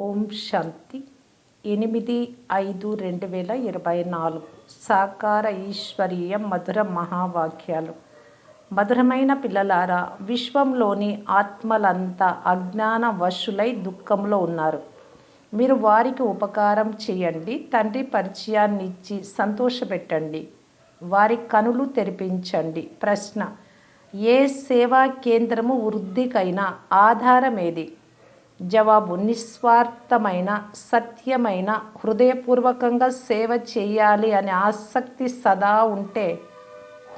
ఓం శాంతి. ఎనిమిది ఐదు రెండు వేల ఇరవై నాలుగు సాకార ఈశ్వరీయ మధుర మహావాక్యాలు. మధురమైన పిల్లలారా విశ్వంలోని ఆత్మలంతా అజ్ఞాన వశులై దుఃఖంలో ఉన్నారు. మీరు వారికి ఉపకారం చేయండి తండ్రి పరిచయాన్ని ఇచ్చి సంతోషపెట్టండి వారి కనులు తెరిపించండి. ప్రశ్న ఏ సేవా కేంద్రము వృద్ధికైనా ఆధారమేది? జవాబు నిస్వార్థమైన సత్యమైన హృదయపూర్వకంగా సేవ చేయాలి అనే ఆసక్తి సదా ఉంటే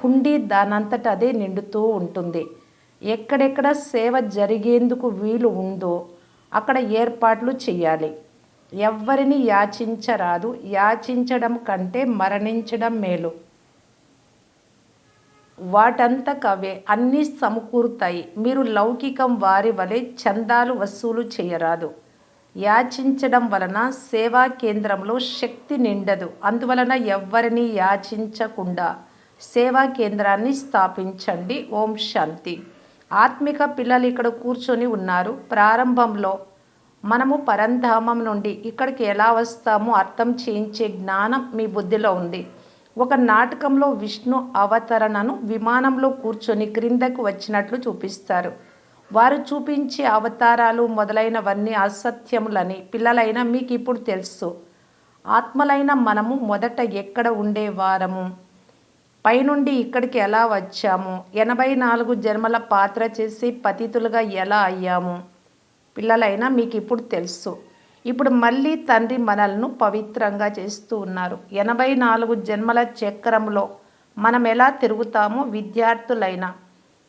హుండీ దానంతట అదే నిండుతూ ఉంటుంది. ఎక్కడెక్కడ సేవ జరిగేందుకు వీలు ఉందో అక్కడ ఏర్పాట్లు చేయాలి. ఎవ్వరిని యాచించరాదు. యాచించడం కంటే మరణించడం మేలు. వాటంతకవే అన్నీ సమకూరుతాయి. మీరు లౌకికం వారి వలె చందాలు వసూలు చేయరాదు. యాచించడం వలన సేవా కేంద్రంలో శక్తి నిండదు. అందువలన ఎవ్వరిని యాచించకుండా సేవా కేంద్రాన్ని స్థాపించండి. ఓం శాంతి. ఆత్మిక పిల్లలు ఇక్కడ కూర్చొని ఉన్నారు. ప్రారంభంలో మనము పరంధామం నుండి ఇక్కడికి ఎలా వస్తామో అర్థం చేయించే జ్ఞానం మీ బుద్ధిలో ఉంది. ఒక నాటకంలో విష్ణు అవతరణను విమానంలో కూర్చొని క్రిందకు వచ్చినట్లు చూపిస్తారు. వారు చూపించే అవతారాలు మొదలైనవన్నీ అసత్యములని పిల్లలైన మీకు ఇప్పుడు తెలుసు. ఆత్మలైన మనము మొదట ఎక్కడ ఉండేవారము పైనుండి ఇక్కడికి ఎలా వచ్చాము? ఎనభై నాలుగు జన్మల పాత్ర చేసి పతితులుగా ఎలా అయ్యాము? పిల్లలైనా మీకు ఇప్పుడు తెలుసు. ఇప్పుడు మళ్ళీ తండ్రి మనల్ని పవిత్రంగా చేస్తూ ఉన్నారు. ఎనభై నాలుగు జన్మల చక్రంలో మనం ఎలా తిరుగుతామో విద్యార్థులైన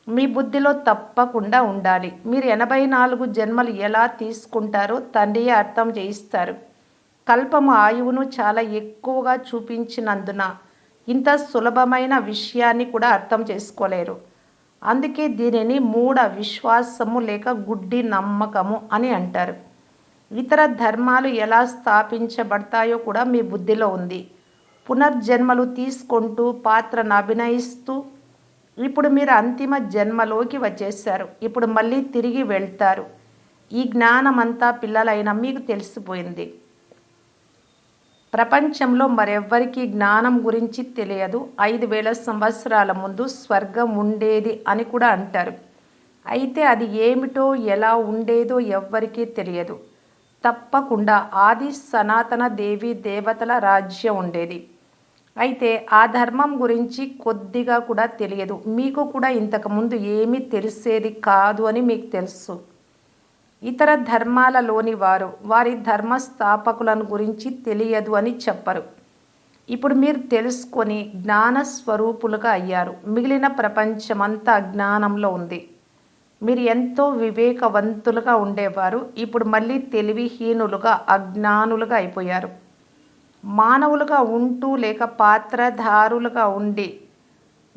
మీ బుద్ధిలో తప్పకుండా ఉండాలి. మీరు ఎనభై నాలుగు జన్మలు ఎలా తీసుకుంటారో తండ్రియే అర్థం చేయిస్తారు. కల్పము ఆయువును చాలా ఎక్కువగా చూపించినందున ఇంత సులభమైన విషయాన్ని కూడా అర్థం చేసుకోలేరు. అందుకే దీనిని మూఢ విశ్వాసము లేక గుడ్డి నమ్మకము అని అంటారు. ఇతర ధర్మాలు ఎలా స్థాపించబడతాయో కూడా మీ బుద్ధిలో ఉంది. పునర్జన్మలు తీసుకుంటూ పాత్రను అభినయిస్తూ ఇప్పుడు మీరు అంతిమ జన్మలోకి వచ్చేసారు ఇప్పుడు మళ్ళీ తిరిగి వెళ్తారు. ఈ జ్ఞానం అంతా పిల్లలైన మీకు తెలిసిపోయింది. ప్రపంచంలో మరెవ్వరికీ జ్ఞానం గురించి తెలియదు. ఐదు వేల సంవత్సరాల ముందు స్వర్గం ఉండేది అని కూడా అంటారు. అయితే అది ఏమిటో ఎలా ఉండేదో ఎవ్వరికీ తెలియదు. తప్పకుండా ఆది సనాతన దేవి దేవతల రాజ్యం ఉండేది. అయితే ఆ ధర్మం గురించి కొద్దిగా కూడా తెలియదు. మీకు కూడా ఇంతకుముందు ఏమీ తెలిసేది కాదు అని మీకు తెలుసు. ఇతర ధర్మాలలోని వారు వారి ధర్మ స్థాపకులను గురించి తెలియదు అని చెప్పరు. ఇప్పుడు మీరు తెలుసుకొని జ్ఞాన స్వరూపులుగా అయ్యారు. మిగిలిన ప్రపంచమంతా అజ్ఞానంలో ఉంది. మీరు ఎంతో వివేకవంతులుగా ఉండేవారు. ఇప్పుడు మళ్ళీ తెలివిహీనులుగా అజ్ఞానులుగా అయిపోయారు. మానవులుగా ఉంటూ లేక పాత్రధారులుగా ఉండి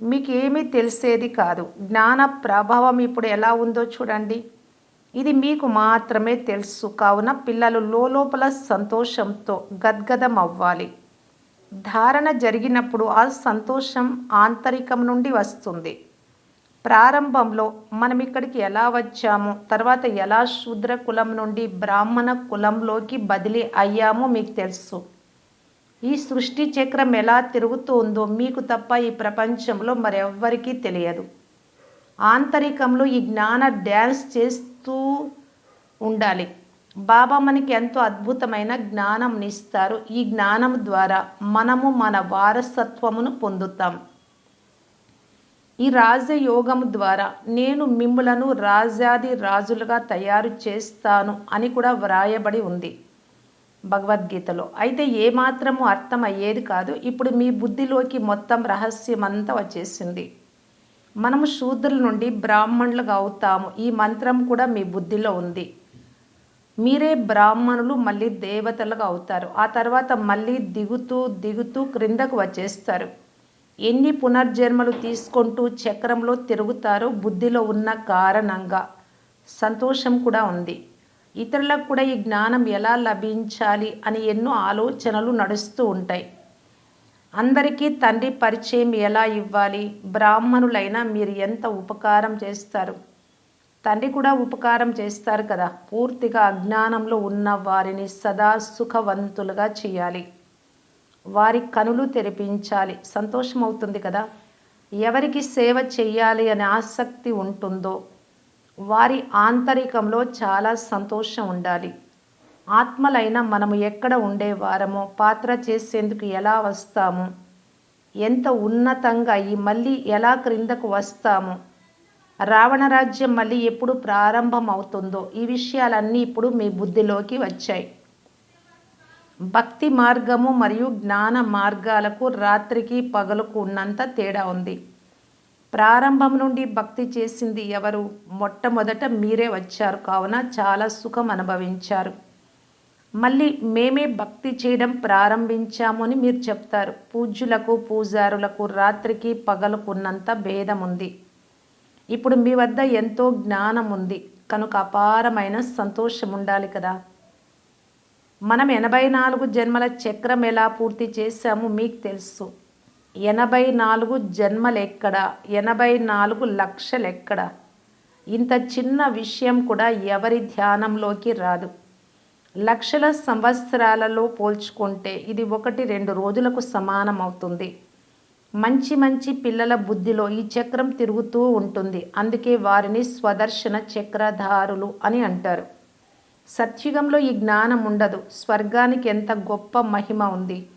మీకు తెలిసేది కాదు. జ్ఞాన ప్రభావం ఇప్పుడు ఎలా ఉందో చూడండి. ఇది మీకు మాత్రమే తెలుసు. కావున పిల్లలు లోపల సంతోషంతో గద్గదం అవ్వాలి. ధారణ జరిగినప్పుడు ఆ సంతోషం ఆంతరికం నుండి వస్తుంది. ప్రారంభంలో మనం ఇక్కడికి ఎలా వచ్చామో? తర్వాత ఎలా శూద్ర కులం నుండి బ్రాహ్మణ కులంలోకి బదిలీ అయ్యామో మీకు తెలుసు. ఈ సృష్టి చక్రం ఎలా తిరుగుతుందో మీకు తప్ప ఈ ప్రపంచంలో మరెవ్వరికీ తెలియదు. ఆంతరికంలో ఈ జ్ఞాన డ్యాన్స్ చేస్తూ ఉండాలి. బాబా మనకి ఎంతో అద్భుతమైన జ్ఞానం ఇస్తారు. ఈ జ్ఞానం ద్వారా మనము మన వారసత్వమును పొందుతాం. ఈ రాజయోగం ద్వారా నేను మిమ్ములను రాజాది రాజులుగా తయారు చేస్తాను అని కూడా వ్రాయబడి ఉంది భగవద్గీతలో. అయితే ఏమాత్రము అర్థం అయ్యేది కాదు. ఇప్పుడు మీ బుద్ధిలోకి మొత్తం రహస్యం అంతా వచ్చేసింది. మనము శూద్రుల నుండి బ్రాహ్మణులుగా అవుతాము. ఈ మంత్రం కూడా మీ బుద్ధిలో ఉంది. మీరే బ్రాహ్మణులు మళ్ళీ దేవతలుగా అవుతారు. ఆ తర్వాత మళ్ళీ దిగుతూ దిగుతూ క్రిందకు వచ్చేస్తారు. ఎన్ని పునర్జన్మలు తీసుకుంటూ చక్రంలో తిరుగుతారో బుద్ధిలో ఉన్న కారణంగా. సంతోషం కూడా ఉంది. ఇతరులకు కూడా ఈ జ్ఞానం ఎలా లభించాలి అని ఎన్నో ఆలోచనలు నడుస్తూ ఉంటాయి. అందరికీ తండ్రి పరిచయం ఎలా ఇవ్వాలి? బ్రాహ్మణులైనా మీరు ఎంత ఉపకారం చేస్తారు? తండ్రి కూడా ఉపకారం చేస్తారు కదా. పూర్తిగా అజ్ఞానంలో ఉన్న వారిని సదా సుఖవంతులుగా చేయాలి. వారి కనులు తెరిపించాలి. సంతోషం అవుతుంది కదా? ఎవరికి సేవ చేయాలి అనే ఆసక్తి ఉంటుందో వారి ఆంతరికంలో చాలా సంతోషం ఉండాలి. ఆత్మలైన మనము ఎక్కడ ఉండేవారమో పాత్ర చేసేందుకు ఎలా వస్తాము ఎంత ఉన్నతంగా ఈ మళ్ళీ ఎలా క్రిందకు వస్తాము రావణరాజ్యం మళ్ళీ ఎప్పుడు ప్రారంభం అవుతుందో ఈ విషయాలన్నీ ఇప్పుడు మీ బుద్ధిలోకి వచ్చాయి. భక్తి మార్గము మరియు జ్ఞాన మార్గాలకు రాత్రికి పగలుకు ఉన్నంత తేడా ఉంది. ప్రారంభం నుండి భక్తి చేసింది ఎవరు? మొట్టమొదట మీరే వచ్చారు కావున చాలా సుఖం అనుభవించారు. మళ్ళీ మేమే భక్తి చేయడం ప్రారంభించాము అని మీరు చెప్తారు. పూజ్యులకు పూజారులకు రాత్రికి పగలుకున్నంత భేదం ఉంది. ఇప్పుడు మీ వద్ద ఎంతో జ్ఞానం ఉంది. కనుక అపారమైన సంతోషం ఉండాలి కదా. మనం ఎనభై నాలుగు జన్మల చక్రం ఎలా పూర్తి చేశామో మీకు తెలుసు. ఎనభై నాలుగు జన్మలెక్కడ ఎనభై నాలుగు లక్షలెక్కడ ఇంత చిన్న విషయం కూడా ఎవరి ధ్యానంలోకి రాదు. లక్షల సంవత్సరాలలో పోల్చుకుంటే ఇది ఒకటి రెండు రోజులకు సమానం అవుతుంది. మంచి మంచి పిల్లల బుద్ధిలో ఈ చక్రం తిరుగుతూ ఉంటుంది. అందుకే వారిని స్వదర్శన చక్రధారులు అని అంటారు. సత్యుగంలో ఈ జ్ఞానం ఉండదు. స్వర్గానికి ఎంత గొప్ప మహిమ ఉంది.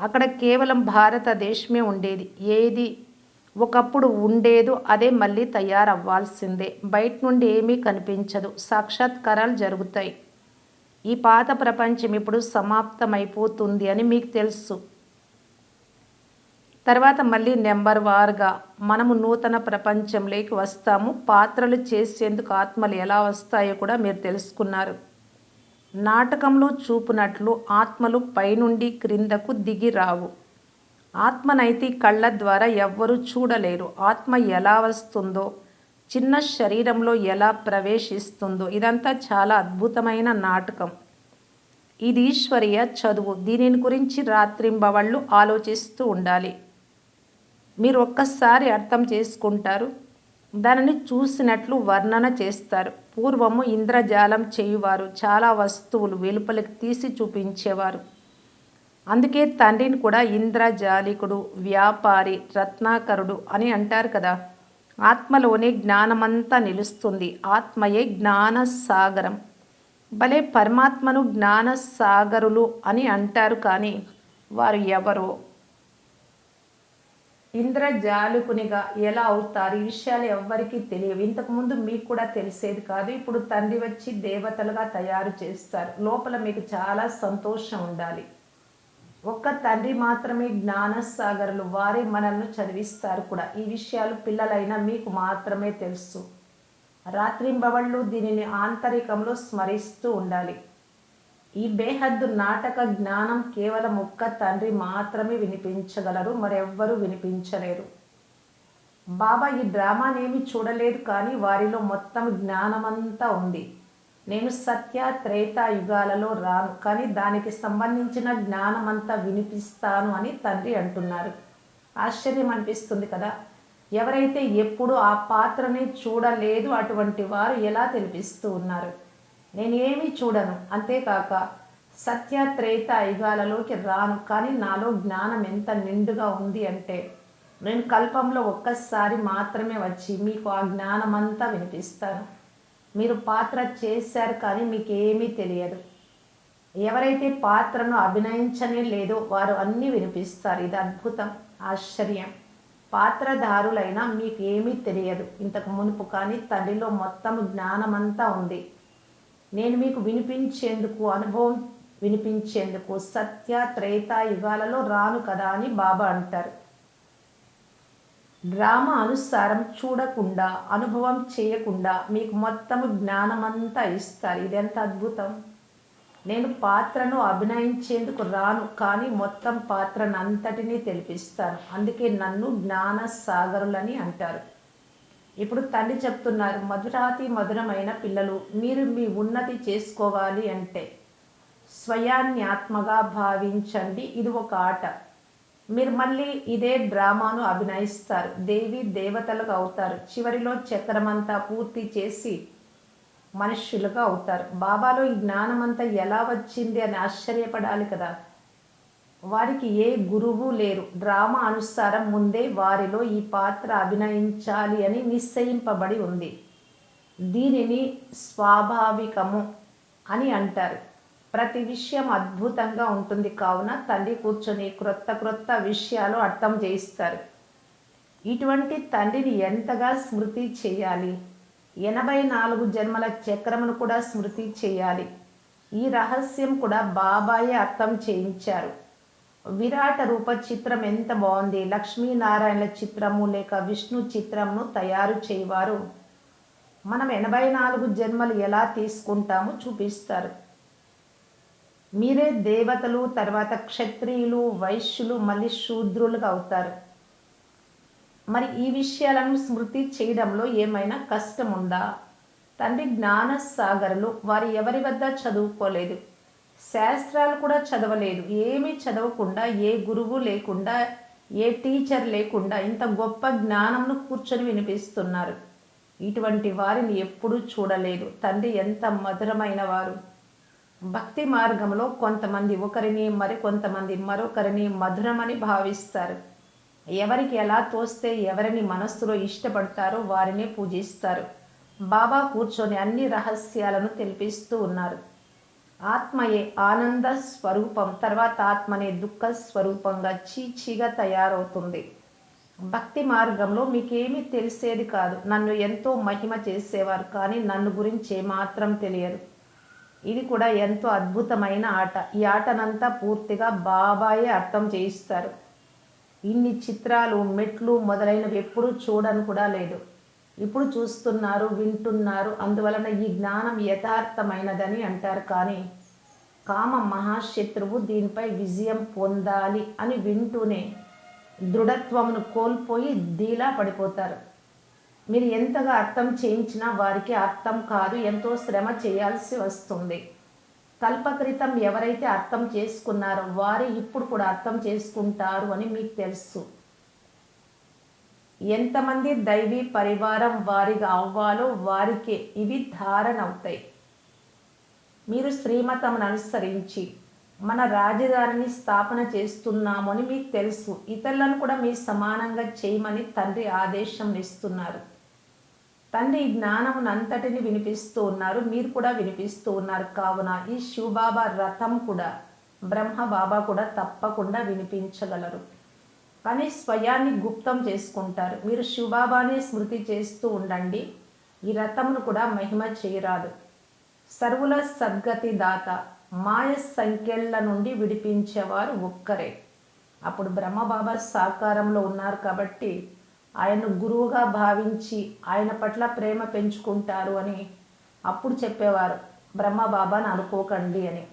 అక్కడ కేవలం భారతదేశమే ఉండేది. ఏది ఒకప్పుడు ఉండేదో అదే మళ్ళీ తయారవ్వాల్సిందే. బయట నుండి ఏమీ కనిపించదు. సాక్షాత్కారాలు జరుగుతాయి. ఈ పాత ప్రపంచం ఇప్పుడు సమాప్తమైపోతుంది అని మీకు తెలుసు. తర్వాత మళ్ళీ నెంబర్ వార్గా మనము నూతన ప్రపంచంలోకి వస్తాము. పాత్రలు చేసేందుకు ఆత్మలు ఎలా వస్తాయో కూడా మీరు తెలుసుకున్నారు. నాటకంలో చూపునట్లు ఆత్మలు పైనుండి క్రిందకు దిగి రావు. ఆత్మనైతే కళ్ళ ద్వారా ఎవ్వరూ చూడలేరు. ఆత్మ ఎలా వస్తుందో చిన్న శరీరంలో ఎలా ప్రవేశిస్తుందో ఇదంతా చాలా అద్భుతమైన నాటకం. ఇది ఈశ్వరీయ చదువు. దీనిని గురించి రాత్రింబవళ్ళు ఆలోచిస్తూ ఉండాలి. మీరు ఒక్కసారి అర్థం చేసుకుంటారు. దానిని చూసినట్లు వర్ణన చేస్తారు. పూర్వము ఇంద్రజాలం చేయువారు చాలా వస్తువులు వెలుపలికి తీసి చూపించేవారు. అందుకే తండ్రిని కూడా ఇంద్రజాలికుడు వ్యాపారి రత్నాకరుడు అని అంటారు కదా. ఆత్మలోనే జ్ఞానమంతా నిలుస్తుంది. ఆత్మయే జ్ఞాన సాగరం భలే పరమాత్మను జ్ఞాన సాగరులు అని అంటారు కానీ వారు ఎవరో ఇంద్రజాలుకునిగా ఎలా అవుతారు? ఈ విషయాలు ఎవ్వరికీ తెలియవు. ఇంతకుముందు మీకు కూడా తెలిసేది కాదు. ఇప్పుడు తండ్రి వచ్చి దేవతలుగా తయారు చేస్తారు. లోపల మీకు చాలా సంతోషం ఉండాలి. ఒక్క తండ్రి మాత్రమే జ్ఞానసాగరులు. వారే మనల్ని చదివిస్తారు కూడా. ఈ విషయాలు పిల్లలైనా మీకు మాత్రమే తెలుసు. రాత్రింబవళ్ళు దీనిని ఆంతరికంలో స్మరిస్తూ ఉండాలి. ఈ బేహద్దు నాటక జ్ఞానం కేవలం ఒక్క తండ్రి మాత్రమే వినిపించగలరు మరెవ్వరూ వినిపించలేరు. బాబా ఈ డ్రామానేమి చూడలేదు కానీ వారిలో మొత్తం జ్ఞానమంతా ఉంది. నేను సత్య త్రేత యుగాలలో రాను కానీ దానికి సంబంధించిన జ్ఞానమంతా వినిపిస్తాను అని తండ్రి అంటున్నారు. ఆశ్చర్యం అనిపిస్తుంది కదా! ఎవరైతే ఎప్పుడు ఆ పాత్రని చూడలేదు అటువంటి వారు ఎలా తెలిపిస్తూ ఉన్నారు? నేను ఏమీ చూడను. అంతేకాక సత్య త్రేత యుగాలలోకి రాను. కానీ నాలో జ్ఞానం ఎంత నిండుగా ఉంది అంటే నేను కల్పంలో ఒక్కసారి మాత్రమే వచ్చి మీకు ఆ జ్ఞానమంతా వినిపిస్తాను. మీరు పాత్ర చేశారు కానీ మీకు ఏమీ తెలియదు. ఎవరైతే పాత్రను అభినయించనే లేదో వారు అన్నీ వినిపిస్తారు. ఇది అద్భుతం ఆశ్చర్యం. పాత్రధారులైనా మీకు ఏమీ తెలియదు. ఇంతకు మునుపు కానీ తండ్రిలో మొత్తం జ్ఞానమంతా ఉంది. నేను మీకు వినిపించేందుకు అనుభవం వినిపించేందుకు సత్య త్రేత యుగాలలో రాను కదా అని బాబా అంటారు. డ్రామా అనుసారం చూడకుండా అనుభవం చేయకుండా మీకు మొత్తము జ్ఞానమంతా ఇస్తారు. ఇదెంత అద్భుతం? నేను పాత్రను అభినయించేందుకు రాను కానీ మొత్తం పాత్రను అంతటినీ తెలిపిస్తాను. అందుకే నన్ను జ్ఞాన సాగరులని అంటారు. ఇప్పుడు తల్లి చెప్తున్నారు మధురాతి మధురమైన పిల్లలు మీరు మీ ఉన్నతి చేసుకోవాలి అంటే స్వయాన్ని ఆత్మగా భావించండి. ఇది ఒక ఆట. మీరు మళ్ళీ ఇదే డ్రామాను అభినయిస్తారు దేవి దేవతలుగా అవుతారు చివరిలో చక్రమంతా పూర్తి చేసి మనుష్యులుగా అవుతారు. బాబాలో ఈ జ్ఞానమంతా ఎలా వచ్చింది అని ఆశ్చర్యపడాలి కదా. వారికి ఏ గురువు లేరు. డ్రామా అనుసారం ముందే వారిలో ఈ పాత్ర అభినయించాలి అని నిశ్చయింపబడి ఉంది. దీనిని స్వాభావికము అని అంటారు. ప్రతి విషయం అద్భుతంగా ఉంటుంది. కావున తల్లి కూర్చొని క్రొత్త క్రొత్త విషయాలు అర్థం చేయిస్తారు. ఇటువంటి తండ్రిని ఎంతగా స్మృతి చేయాలి? ఎనభై నాలుగు జన్మల చక్రమును కూడా స్మృతి చేయాలి. ఈ రహస్యం కూడా బాబాయే అర్థం చేయించారు. విరాట రూప చిత్రం ఎంత బాగుంది? లక్ష్మీనారాయణ చిత్రము లేక విష్ణు చిత్రంను తయారు చేయవారు. మనం ఎనభై నాలుగు జన్మలు ఎలా తీసుకుంటామో చూపిస్తారు. మీరే దేవతలు తర్వాత క్షత్రియులు వైశ్యులు మళ్ళీ శూద్రులుగా అవుతారు. మరి ఈ విషయాలను స్మృతి చేయడంలో ఏమైనా కష్టం ఉందా తండ్రి జ్ఞాన సాగరులు వారు ఎవరి వద్ద చదువుకోలేదు? శాస్త్రాలు కూడా చదవలేదు. ఏమీ చదవకుండా ఏ గురువు లేకుండా ఏ టీచర్ లేకుండా ఇంత గొప్ప జ్ఞానంను కూర్చొని వినిపిస్తున్నారు. ఇటువంటి వారిని ఎప్పుడూ చూడలేదు. తండ్రి ఎంత మధురమైన వారు. భక్తి మార్గంలో కొంతమంది ఒకరిని మరికొంతమంది మరొకరిని మధురమని భావిస్తారు. ఎవరికి ఎలా తోస్తే ఎవరిని మనస్సులో ఇష్టపడతారో వారిని పూజిస్తారు. బాబా కూర్చొని అన్ని రహస్యాలను తెలిపిస్తూ ఉన్నారు. ఆత్మయే ఆనంద స్వరూపం తర్వాత ఆత్మనే దుఃఖ స్వరూపంగా చీచీగా తయారవుతుంది. భక్తి మార్గంలో మీకేమీ తెలిసేది కాదు. నన్ను ఎంతో మహిమ చేసేవారు కానీ నన్ను గురించి ఏమాత్రం తెలియదు. ఇది కూడా ఎంతో అద్భుతమైన ఆట. ఈ ఆటనంతా పూర్తిగా బాబాయే అర్థం చేయిస్తారు. ఇన్ని చిత్రాలు మెట్లు మొదలైనవి ఎప్పుడూ చూడను కూడా లేదు. ఇప్పుడు చూస్తున్నారు వింటున్నారు. అందువలన ఈ జ్ఞానం యథార్థమైనదని అంటారు. కానీ కామ మహాశత్రువు దీనిపై విజయం పొందాలి అని వింటూనే దృఢత్వమును కోల్పోయి దీలా పడిపోతారు. మీరు ఎంతగా అర్థం చేయించినా వారికి అర్థం కాదు ఎంతో శ్రమ చేయాల్సి వస్తుంది. కల్పకృతం ఎవరైతే అర్థం చేసుకున్నారో వారే ఇప్పుడు కూడా అర్థం చేసుకుంటారు అని మీకు తెలుసు. ఎంతమంది దైవీ పరివారం వారిగా అవ్వాలో వారికే ఇవి ధారణ అవుతాయి మీరు శ్రీమతమును అనుసరించి మన రాజధానిని స్థాపన చేస్తున్నామని మీకు తెలుసు. ఇతరులను కూడా మీ సమానంగా చేయమని తండ్రి ఆదేశం ఇస్తున్నారు తండ్రి ఈ జ్ఞానమునంతటిని వినిపిస్తూ ఉన్నారు. మీరు కూడా వినిపిస్తూ ఉన్నారు. కావున ఈ శివబాబా రథం కూడా బ్రహ్మ బాబా కూడా తప్పకుండా వినిపించగలరు. కానీ స్వయాన్ని గుప్తం చేసుకుంటారు. మీరు శివబాబాని స్మృతి చేస్తూ ఉండండి. ఈ రథమును కూడా మహిమ చేయరాదు. సర్వుల సద్గతి దాత మాయ సంఖ్యల నుండి విడిపించేవారు ఒక్కరే. అప్పుడు బ్రహ్మబాబా సాకారంలో ఉన్నారు కాబట్టి ఆయన గురువుగా భావించి ఆయన పట్ల ప్రేమ పెంచుకుంటారు అని అప్పుడు చెప్పేవారు. బ్రహ్మబాబాని అనుకోకండి అని.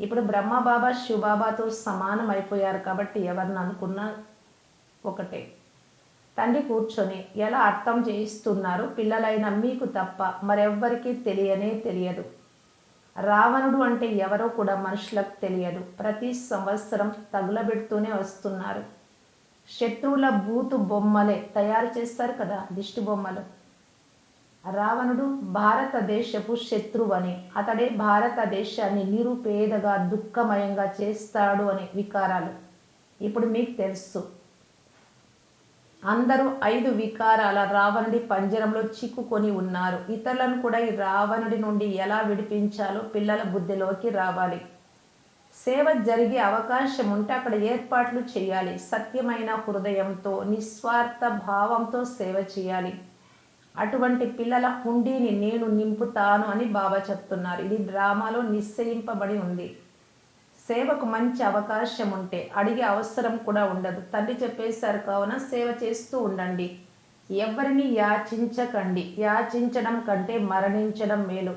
ఇప్పుడు బ్రహ్మబాబా శివబాబాతో సమానం అయిపోయారు కాబట్టి ఎవరిని అనుకున్నా ఒకటే. తండ్రి కూర్చొని ఎలా అర్థం చేయిస్తున్నారు పిల్లలైన మీకు తప్ప మరెవ్వరికీ తెలియనే తెలియదు. రావణుడు అంటే ఎవరో కూడా మనుషులకు తెలియదు. ప్రతి సంవత్సరం తగులబెడుతూనే వస్తున్నారు. శత్రువుల బూతు బొమ్మలే తయారు చేస్తారు కదా దిష్టి బొమ్మలు. రావణుడు భారతదేశపు శత్రువు అని అతడే భారతదేశాన్ని నిరుపేదగా దుఃఖమయంగా చేస్తాడు అనే వికారాలు. ఇప్పుడు మీకు తెలుసు. అందరూ ఐదు వికారాల రావణుడి పంజరంలో చిక్కుకొని ఉన్నారు. ఇతరులను కూడా ఈ రావణుడి నుండి ఎలా విడిపించాలో పిల్లల బుద్ధిలోకి రావాలి. సేవ జరిగే అవకాశం ఉంటే అక్కడ ఏర్పాట్లు చేయాలి. సత్యమైన హృదయంతో నిస్వార్థ భావంతో సేవ చేయాలి. అటువంటి పిల్లల హుండీని నేను నింపుతాను అని బాబా చెప్తున్నారు. ఇది డ్రామాలో నిశ్చయింపబడి ఉంది. సేవకు మంచి అవకాశం ఉంటే అడిగే అవసరం కూడా ఉండదు. తండ్రి చెప్పేశారు కావున సేవ చేస్తూ ఉండండి. ఎవరిని యాచించకండి. యాచించడం కంటే మరణించడం మేలు.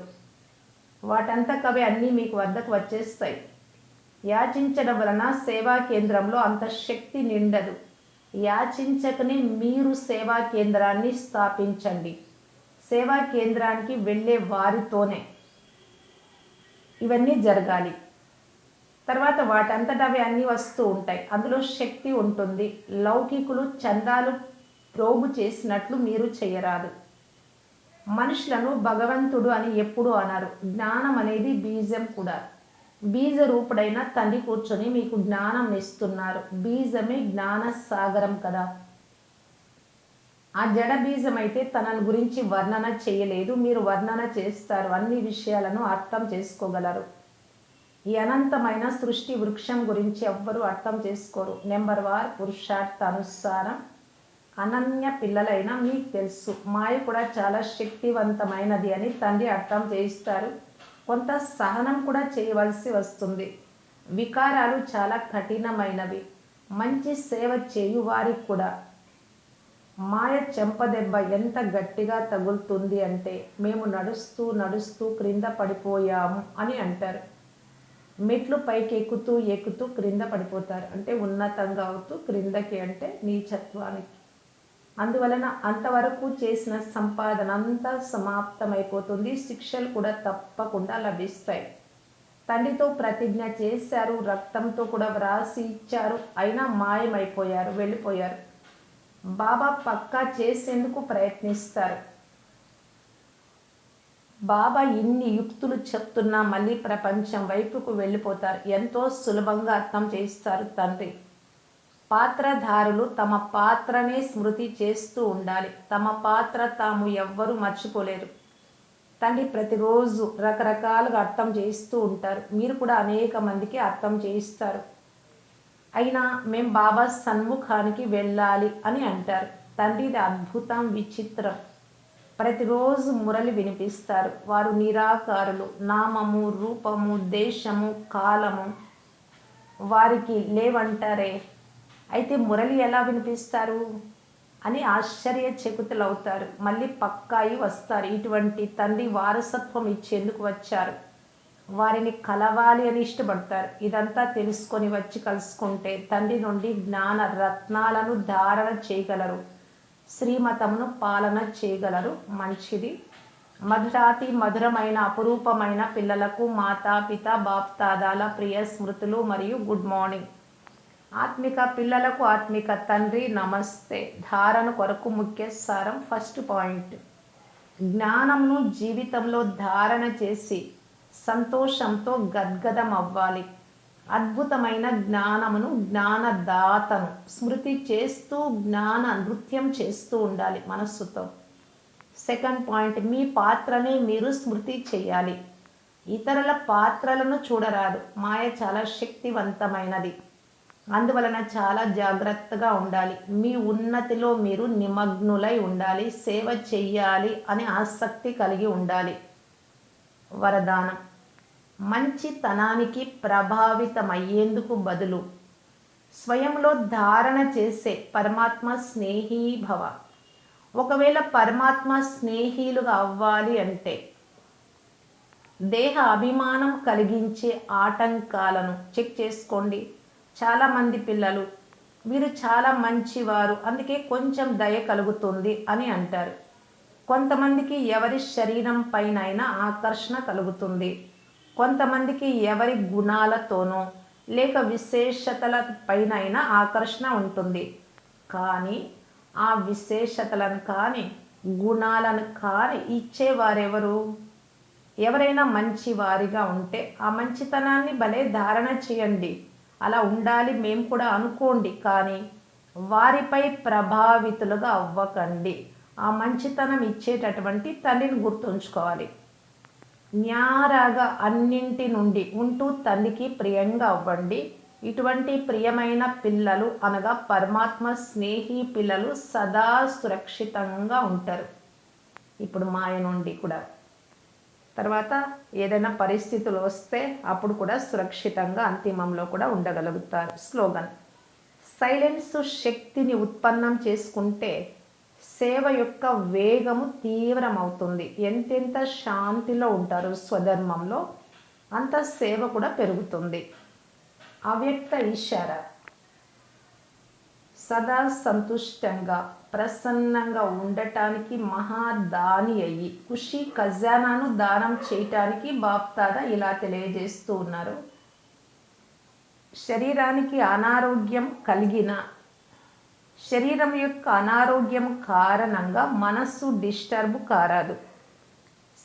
వాటంతకవే అన్నీ మీకు వద్దకు వచ్చేస్తాయి. యాచించడం వలన సేవా కేంద్రంలో అంత శక్తి నిండదు. యాచించకనే మీరు సేవా కేంద్రాన్ని స్థాపించండి. సేవా కేంద్రానికి వెళ్ళే వారితోనే ఇవన్నీ జరగాలి. తర్వాత వాటంతట అవి అన్నీ వస్తూ ఉంటాయి. అందులో శక్తి ఉంటుంది. లౌకికులు చందాలు ప్రోగు చేసినట్లు మీరు చేయరాదు. మనుషులను భగవంతుడు అని ఎప్పుడు అన్నారు జ్ఞానం అనేది బీజం కూడా. బీజ రూపుడైన తండ్రి కూర్చొని మీకు జ్ఞానం ఇస్తున్నారు. బీజమే జ్ఞాన సాగరం కదా. ఆ జడ బీజం అయితే తనని గురించి వర్ణన చేయలేదు. మీరు వర్ణన చేస్తారు. అన్ని విషయాలను అర్థం చేసుకోగలరు. ఈ అనంతమైన సృష్టి వృక్షం గురించి ఎవ్వరూ అర్థం చేసుకోరు. నెంబర్ వార్ పురుషార్థ అనుసారం అనన్య పిల్లలైన మీకు తెలుసు. మాయ కూడా చాలా శక్తివంతమైనది అని తండ్రి అర్థం చేయిస్తారు. కొంత సహనం కూడా చేయవలసి వస్తుంది. వికారాలు చాలా కఠినమైనవి. మంచి సేవ చేయు వారికి కూడా. మాయ చెంపదెబ్బ ఎంత గట్టిగా తగులుతుంది అంటే మేము నడుస్తూ నడుస్తూ క్రింద పడిపోయాము అని అంటారు. మెట్లు పైకి ఎక్కుతూ ఎక్కుతూ క్రింద పడిపోతారు. అంటే ఉన్నతంగా అవుతూ క్రిందకి అంటే నీచత్వానికి. అందువలన అంతవరకు చేసిన సంపాదన అంతా సమాప్తమైపోతుంది. శిక్షలు కూడా తప్పకుండా లభిస్తాయి. తండ్రితో ప్రతిజ్ఞ చేశారు రక్తంతో కూడా వ్రాసి ఇచ్చారు. అయినా మాయమైపోయారు వెళ్ళిపోయారు. బాబా పక్కా చేసేందుకు ప్రయత్నిస్తారు. బాబా ఇన్ని యుక్తులు చెప్తున్నా మళ్ళీ ప్రపంచం వైపుకు వెళ్ళిపోతారు. ఎంతో సులభంగా అర్థం చేస్తారు తండ్రి. పాత్రధారులు తమ పాత్రనే స్మృతి చేస్తూ ఉండాలి. తమ పాత్ర తాము ఎవ్వరూ మర్చిపోలేరు. తండ్రి ప్రతిరోజు రకరకాలుగా అర్థం చేస్తూ ఉంటారు. మీరు కూడా అనేక మందికి అర్థం చేయిస్తారు. అయినా మేం బాబా సన్ముఖానికి వెళ్ళాలి అని అంటారు. తండ్రిది అద్భుతం విచిత్రం. ప్రతిరోజు మురళి వినిపిస్తారు. వారు నిరాకారులు. నామము రూపము దేశము కాలము వారికి లేవంటారే? అయితే మురళి ఎలా వినిపిస్తారు? అని ఆశ్చర్యచకితులవుతారు. మళ్ళీ పక్కాయి వస్తారు. ఇటువంటి తండ్రి వారసత్వం ఇచ్చేందుకు వచ్చారు. వారిని కలవాలి అని ఇష్టపడతారు. ఇదంతా తెలుసుకొని వచ్చి కలుసుకుంటే తండ్రి నుండి జ్ఞాన రత్నాలను ధారణ చేయగలరు. శ్రీమతమును పాలన చేయగలరు. మంచిది. మధురాతి మధురమైన అపురూపమైన పిల్లలకు మాతా పిత బాప్తాదాల ప్రియ స్మృతులు మరియు గుడ్ మార్నింగ్. ఆత్మిక పిల్లలకు ఆత్మిక తండ్రి నమస్తే. ధారణ కొరకు ముఖ్య సారం ఫస్ట్ పాయింట్. జ్ఞానంను జీవితంలో ధారణ చేసి సంతోషంతో గద్గదం అవ్వాలి అద్భుతమైన జ్ఞానమును జ్ఞానదాతను. స్మృతి చేస్తూ జ్ఞాన నృత్యం చేస్తూ ఉండాలి మనస్సుతో. సెకండ్ పాయింట్ మీ పాత్రనే మీరు స్మృతి చేయాలి. ఇతరుల పాత్రలను చూడరాదు. మాయ చాలా శక్తివంతమైనది. అందువలన చాలా జాగ్రత్తగా ఉండాలి. మీ ఉన్నతిలో మీరు నిమగ్నులై ఉండాలి. సేవ చెయ్యాలి అనే ఆసక్తి కలిగి ఉండాలి. వరదానం. మంచితనానికి ప్రభావితమయ్యేందుకు బదులు స్వయంలో ధారణ చేసే పరమాత్మ స్నేహీ భవ. ఒకవేళ పరమాత్మ స్నేహీలుగా అవ్వాలి అంటే దేహ అభిమానం కలిగించే ఆటంకాలను చెక్ చేసుకోండి. చాలామంది పిల్లలు వీరు చాలా మంచివారు అందుకే కొంచెం దయ కలుగుతుంది అని అంటారు. కొంతమందికి ఎవరి శరీరం పైన ఆకర్షణ కలుగుతుంది. కొంతమందికి ఎవరి గుణాలతోనో లేక విశేషతల పైన ఆకర్షణ ఉంటుంది. కానీ ఆ విశేషతలను కానీ గుణాలను కానీ ఇచ్చేవారెవరు? ఎవరైనా మంచి వారిగా ఉంటే ఆ మంచితనాన్ని భలే ధారణ చేయండి. అలా ఉండాలి మేము కూడా అనుకోండి. కానీ వారిపై ప్రభావితులుగా అవ్వకండి. ఆ మంచితనం ఇచ్చేటటువంటి తల్లిని గుర్తుంచుకోవాలి. న్యారాగా అన్నింటి నుండి ఉంటూ తల్లికి ప్రియంగా అవ్వండి. ఇటువంటి ప్రియమైన పిల్లలు అనగా పరమాత్మ స్నేహి పిల్లలు సదా సురక్షితంగా ఉంటారు. ఇప్పుడు మాయ నుండి కూడా. తర్వాత ఏదైనా పరిస్థితులు వస్తే అప్పుడు కూడా సురక్షితంగా అంతిమంలో కూడా ఉండగలుగుతారు. స్లోగన్. సైలెన్స్ శక్తిని ఉత్పన్నం చేసుకుంటే సేవ యొక్క వేగము తీవ్రమవుతుంది. ఎంతెంత శాంతిలో ఉంటారు స్వధర్మంలో అంత సేవ కూడా పెరుగుతుంది. అవ్యక్త ఈశార సదా సంతుష్టంగా ప్రసన్నంగా ఉండటానికి మహాదాని అయ్యి ఖుషి ఖజానాను దానం చేయటానికి బాప్తాద ఇలా తెలియజేస్తూ ఉన్నారు. శరీరానికి అనారోగ్యం కలిగిన శరీరం యొక్క అనారోగ్యం కారణంగా మనస్సు డిస్టర్బ్ కారాదు.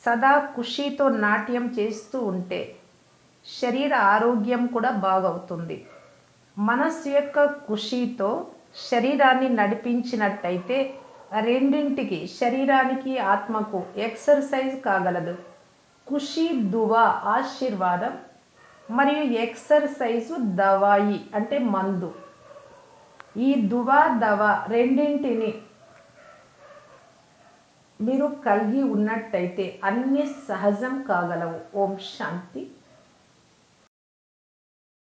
సదా ఖుషీతో నాట్యం చేస్తూ ఉంటే శరీర ఆరోగ్యం కూడా బాగవుతుంది. మనస్సు యొక్క ఖుషీతో శరీరాన్ని నడిపించినట్టయితే రెండింటికి శరీరానికి ఆత్మకు ఎక్సర్సైజ్ కాగలదు. ఖుషి దువా ఆశీర్వాదం మరియు ఎక్సర్సైజు దవాయి అంటే మందు. ఈ దువా దవా రెండింటిని మీరు కలిగి ఉన్నట్టయితే అన్ని సహజం కాగలవు. ఓం శాంతి.